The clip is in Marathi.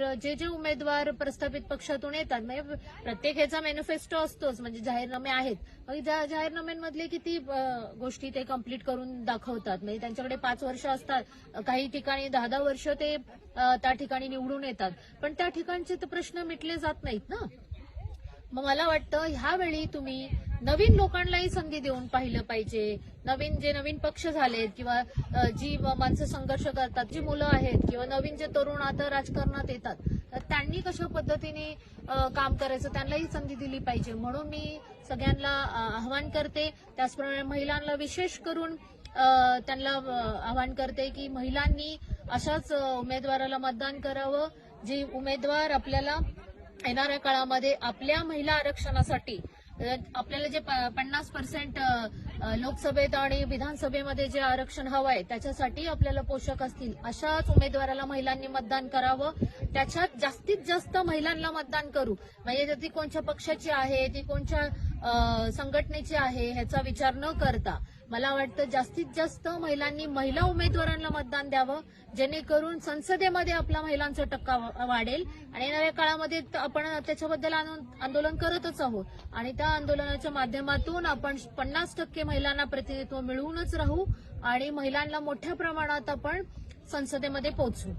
तर जे जे उमेदवार प्रस्थापित पक्षातून येतात म्हणजे प्रत्येक ह्याचा मॅनिफेस्टो असतोच म्हणजे जाहीरनामे आहेत. मग ज्या जाहीरनाम्यांमधले किती गोष्टी ते कंप्लीट करून दाखवतात? म्हणजे त्यांच्याकडे पाच वर्ष असतात काही ठिकाणी दहा दहा वर्ष ते त्या ठिकाणी निवडून येतात. पण त्या ठिकाणचे तर प्रश्न मिटले जात नाहीत ना? मग मला वाटतं ह्यावेळी तुम्ही नवीन लोकांनाही संधी देऊन पाहिलं पाहिजे. नवीन जे नवीन पक्ष झालेत किंवा जी माणसं संघर्ष करतात जी मुलं आहेत किंवा नवीन जे तरुण आता राजकारणात येतात तर त्यांनी कशा पद्धतीने काम करायचं त्यांनाही संधी दिली पाहिजे. म्हणून मी सगळ्यांना आव्हान करते. त्याचप्रमाणे महिलांना विशेष करून त्यांना आवाहन करते की महिलांनी अशाच उमेदवाराला मतदान करावं जे उमेदवार आपल्याला येणाऱ्या काळामध्ये आपल्या महिला आरक्षणासाठी आपल्याला जे प- पन्नास पर्सेंट लोकसभेत आणि विधानसभेमध्ये जे आरक्षण हवं आहे त्याच्यासाठी आपल्याला पोषक असतील. अशाच उमेदवाराला महिलांनी मतदान करावं. त्याच्यात जास्तीत जास्त महिलांना मतदान करू. म्हणजे ती कोणत्या पक्षाची आहे ती कोणत्या संघटनेची आहे ह्याचा विचार न करता. मला वाटतं जास्तीत जास्त महिलांनी महिला उमेदवारांना मतदान द्यावं जेणेकरून संसदेमध्ये आपला महिलांचा टक्का वा- वाढेल. आणि येणाऱ्या काळामध्ये आपण त्याच्याबद्दल आंदोलन करतच आहोत. आणि त्या आंदोलनाच्या माध्यमातून आपण पन्नास टक्के महिलांना प्रतिनिधित्व मिळवूनच राहू आणि महिलांना मोठ्या प्रमाणात आपण संसदेमध्ये पोहोचू.